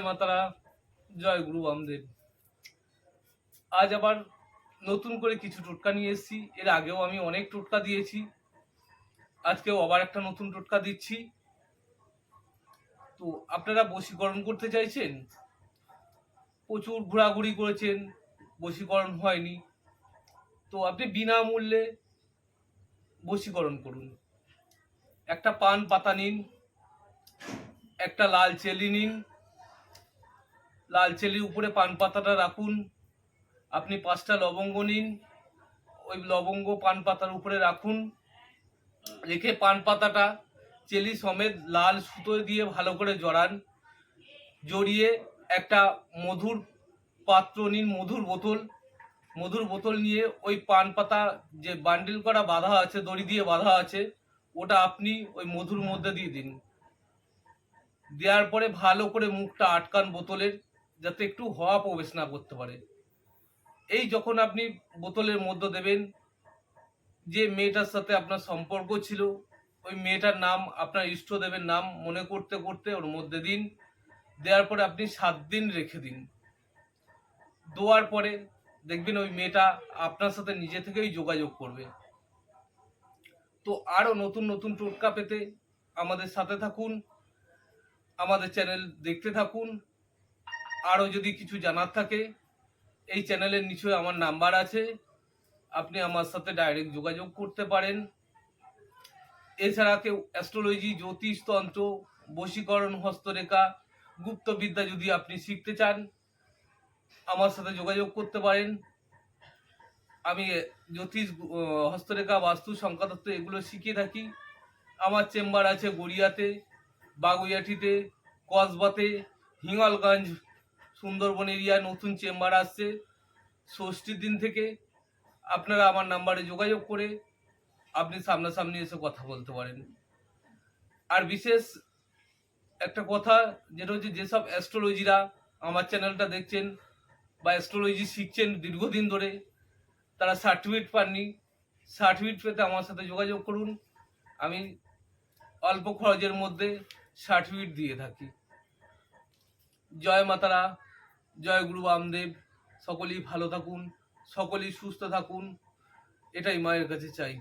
মাতারা, জয় গুরু বামদেব। আজ আবার নতুন করে কিছু টোটকা নিয়ে এসেছি। এর আগেও আমি অনেক টোটকা দিয়েছি। আজকেও আবার একটা নতুন টোটকা দিচ্ছি। তো আপনারা বশীকরণ করতে চাইছেন? প্রচুর ঘোরাঘুরি করেছেন, বশীকরণ হয়নি। তো আপনি বিনামূল্যে বশীকরণ করুন। একটা পান পাতা নিন, একটা লাল চেলি নিন লাল চেলির উপরে পান পাতাটা রাখুন। আপনি পাঁচটা লবঙ্গ নিন। ওই লবঙ্গ পান পাতার উপরে রাখুন। রেখে পান পাতাটা চেলি সমেত লাল সুতো দিয়ে ভালো করে জড়ান। জড়িয়ে একটা মধুর পাত্র নিন, মধুর বোতল। মধুর বোতল নিয়ে ওই পান পাতা যে বান্ডিল করা বাঁধা আছে, দড়ি দিয়ে বাঁধা আছে, ওটা আপনি ওই মধুর মধ্যে দিয়ে দিন। দেওয়ার পরে ভালো করে মুখটা আটকান বোতলের। যাতে একটু হওয়া প্রবেশ না করতে পারে। এই যখন আপনি বোতলের মধ্যে দেবেন, যে মেয়েটার সাথে আপনার সম্পর্ক ছিল, ওই মেয়েটার নাম আপনার ইষ্টদেবের নাম মনে করতে করতে ওর মধ্যে দিন, দেওয়ার পরে আপনি সাত দিন রেখে দিন। দেওয়ার পরে দেখবেন ওই মেয়েটা আপনার সাথে নিজে থেকেই যোগাযোগ করবে। তো আরও নতুন নতুন টোটকা পেতে আমাদের সাথে থাকুন, আমাদের চ্যানেল দেখতে থাকুন আরও যদি কিছু জানার থাকে, এই চ্যানেলের নিচে আমার নাম্বার আছে। আপনি আমার সাথে ডাইরেক্ট যোগাযোগ করতে পারেন। এছাড়া কেউ অ্যাস্ট্রোলজি জ্যোতিষতন্ত্র বশীকরণ, হস্তরেখা গুপ্তবিদ্যা যদি আপনি শিখতে চান, আমার সাথে যোগাযোগ করতে পারেন। আমি জ্যোতিষ, হস্তরেখা, বাস্তু সংখ্যাতত্ত্ব এগুলো শিখিয়ে থাকি। আমার চেম্বার আছে গড়িয়াতে, বাগুইয়াটিতে, কসবাতে, হিঙ্গলগঞ্জ সুন্দরবন এরিয়া নতুন চেম্বার আসছে। ষষ্ঠীর দিন থেকে আপনারা আমার নাম্বারে যোগাযোগ করে আপনি সামনাসামনি এসে কথা বলতে পারেন। আর বিশেষ একটা কথা, যেটা হচ্ছে যেসব অ্যাস্ট্রোলজিরা আমার চ্যানেলটা দেখছেন বা অ্যাস্ট্রোলজি শিখছেন দীর্ঘদিন ধরে, তারা সার্টিফিকেট পাননি। সার্টিফিকেট পেতে আমার সাথে যোগাযোগ করুন। আমি অল্প খরচের মধ্যে সার্টিফিকেট দিয়ে থাকি। জয় মাতারা। জয় গুরু বামদেব সকলেই ভালো থাকুন সকলেই সুস্থ থাকুন এটাই মায়ের কাছে চাই।